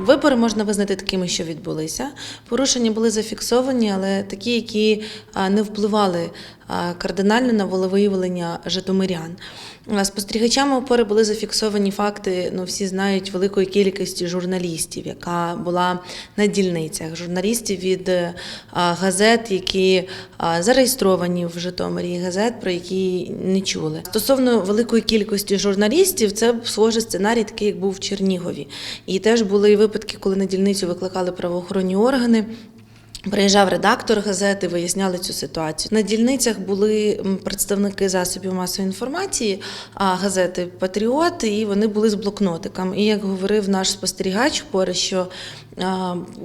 Вибори можна визнати такими, що відбулися. Порушення були зафіксовані, але такі, які не впливали кардинально на волевиявлення житомирян. Спостерігачами опори були зафіксовані факти. Ну, всі знають великої кількості журналістів, яка була на дільницях. Журналістів від е, газет, які зареєстровані в Житомирі, газет, про які не чули. Стосовно великої кількості журналістів, це схожий сценарій, такий як був в Чернігові. І теж були випадки, коли на дільницю викликали правоохоронні органи. Приїжджав редактор газети, виясняли цю ситуацію. На дільницях були представники засобів масової інформації, а газети Патріот, і вони були з блокнотиком. І як говорив наш спостерігач впори, що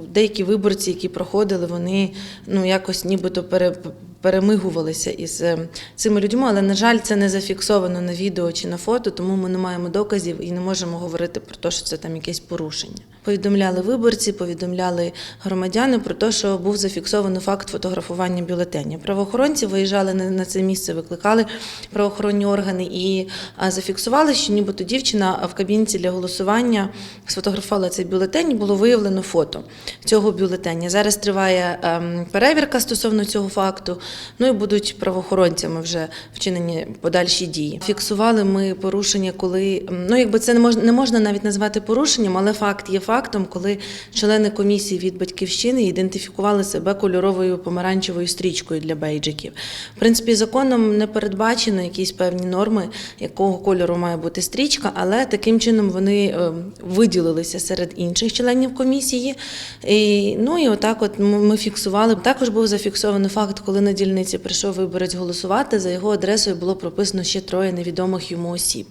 деякі виборці, які проходили, вони ну якось нібито пере, перемигувалися із е, цими людьми, але на жаль, це не зафіксовано на відео чи на фото, тому ми не маємо доказів і не можемо говорити про те, що це там якесь порушення. Повідомляли виборці, повідомляли громадяни про те, що був зафіксований факт фотографування бюлетенів. Правоохоронці виїжджали на це місце, викликали правоохоронні органи і зафіксували, що нібито дівчина в кабінці для голосування сфотографувала цей бюлетень. Було виявлено фото цього бюлетеня. Зараз триває ем, перевірка стосовно цього факту. Ну і будуть правоохоронцями вже вчинені подальші дії. Фіксували ми порушення, коли ну якби це не можна не можна навіть назвати порушенням, але факт є фактом, коли члени комісії від батьківщини ідентифікували себе кольоровою помаранчевою стрічкою для бейджиків. В принципі, законом не передбачено якісь певні норми, якого кольору має бути стрічка, але таким чином вони е, виділилися серед інших членів комісії. І, ну і отак, от ми фіксували. Також був зафіксований факт, коли на дільниці прийшов виборець голосувати. За його адресою було прописано ще троє невідомих йому осіб.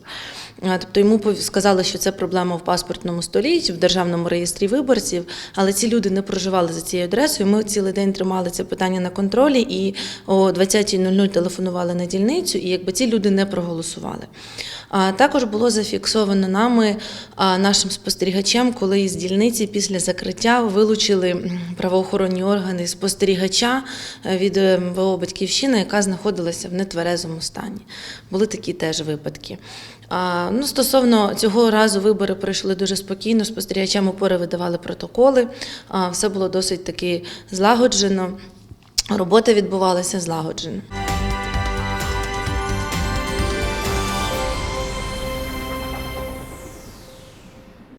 Тобто йому сказали, що це проблема в паспортному столі в державному реєстрі виборців, але ці люди не проживали за цією адресою. Ми цілий день тримали це питання на контролі і о 20.00 телефонували на дільницю, і якби ці люди не проголосували. А також було зафіксовано нами, нашим спостерігачем, коли із дільниці після закриття вилучили правоохоронні органи спостерігача е, від е, МВО Батьківщина, яка знаходилася в нетверезому стані. Були такі теж випадки. Ну, стосовно цього разу вибори пройшли дуже спокійно. Спостерігачам опори видавали протоколи. Все було досить таки злагоджено. Робота відбувалася злагоджено.